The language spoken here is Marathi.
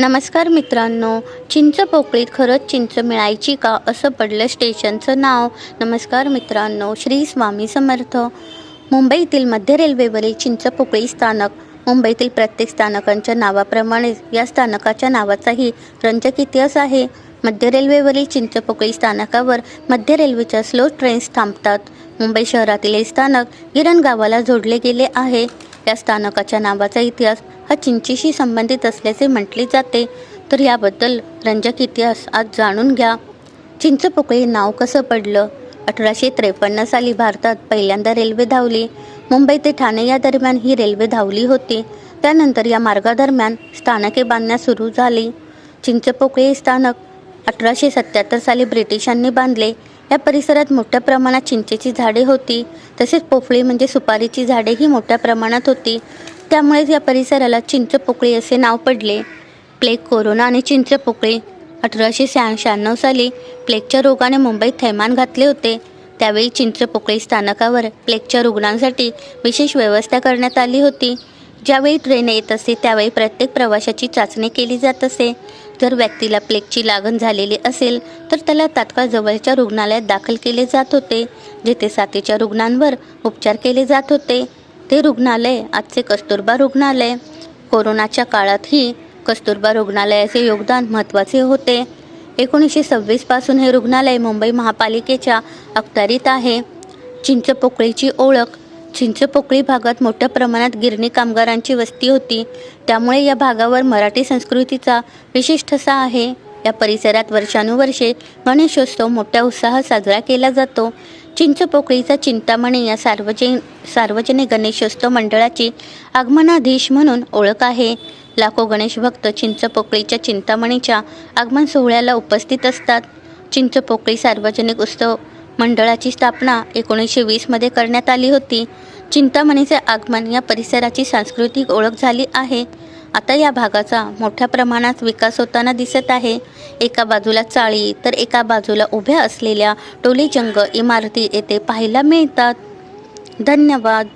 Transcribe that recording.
नमस्कार मित्रांनो चिंच पोकळीत खरंच चिंच मिळायची का असं पडलं स्टेशनचं नाव? नमस्कार मित्रांनो श्री स्वामी समर्थ. मुंबईतील मध्य रेल्वेवरील चिंच पोकळी स्थानक मुंबईतील प्रत्येक स्थानकांच्या नावाप्रमाणेच या स्थानकाच्या नावाचाही रंजक इतिहास आहे? मध्य रेल्वेवरील चिंचपोकळी स्थानकावर मध्य रेल्वेच्या स्लो ट्रेन्स थांबतात. मुंबई शहरातील हे स्थानक गिरण गावाला जोडले गेले आहे. या स्थानकाच्या नावाचा इतिहास हा चिंचेशी संबंधित असल्याचे म्हटले जाते. तर याबद्दल रंजक इतिहास आज जाणून घ्या. चिंचपोकळी नाव कसं पडलं? अठराशे त्रेपन्न साली भारतात पहिल्यांदा रेल्वे धावली. मुंबई ते ठाणे या दरम्यान ही रेल्वे धावली होती. त्यानंतर या मार्गादरम्यान स्थानके बांधण्यास सुरू झाली. चिंचपोकळी स्थानक अठराशे सत्याहत्तर साली ब्रिटिशांनी बांधले. या परिसरात मोठ्या प्रमाणात चिंचेची झाडे होती. तसेच पोफळी म्हणजे सुपारीची झाडेही मोठ्या प्रमाणात होती. त्यामुळेच या परिसराला चिंचपोकळी असे नाव पडले. प्लेग कोरोना आणि चिंचपोकळी अठराशे शहा शहाण्णव साली प्लेगच्या रोगाने मुंबईत थैमान घातले होते. त्यावेळी चिंचपोकळी स्थानकावर प्लेगच्या रुग्णांसाठी विशेष व्यवस्था करण्यात आली होती. ज्यावेळी ट्रेन येत असे त्यावेळी प्रत्येक प्रवाशाची चाचणी केली जात असे. जर व्यक्तीला प्लेगची लागण झालेली असेल तर त्याला तात्काळ जवळच्या रुग्णालयात दाखल केले जात होते जेथे साथीच्या रुग्णांवर उपचार केले जात होते. ते रुग्णालय आजचे कस्तुरबा रुग्णालय. कोरोनाच्या काळातही कस्तुरबा रुग्णालयाचे योगदान महत्त्वाचे होते. एकोणीसशे सव्वीसपासून हे रुग्णालय मुंबई महापालिकेच्या अखत्यारीत आहे. चिंचपोकळीची ओळख चिंचपोकळी भागात मोठ्या प्रमाणात गिरणी कामगारांची वस्ती होती. त्यामुळे या भागावर मराठी संस्कृतीचा विशेष ठसा आहे. या परिसरात वर्षानुवर्षे गणेशोत्सव मोठ्या उत्साहात साजरा केला जातो. चिंचपोकळीचा चिंतामणी या सार्वजनिक सार्वजनिक गणेशोत्सव मंडळाची आगमनाधीश म्हणून ओळख आहे. लाखो गणेश भक्त चिंचपोकळीच्या चिंतामणीच्या आगमन सोहळ्याला उपस्थित असतात. चिंचपोकळी सार्वजनिक उत्सव मंडळाची स्थापना एकोणीसशे वीसमध्ये करण्यात आली होती. चिंतामणीचे आगमन या परिसराची सांस्कृतिक ओळख झाली आहे. आता या भागाचा मोठ्या प्रमाणात विकास होताना दिसत आहे. एका बाजूला चाळी तर एका बाजूला उभ्या असलेल्या टोलीजंग इमारती येथे पाहायला मिळतात. धन्यवाद.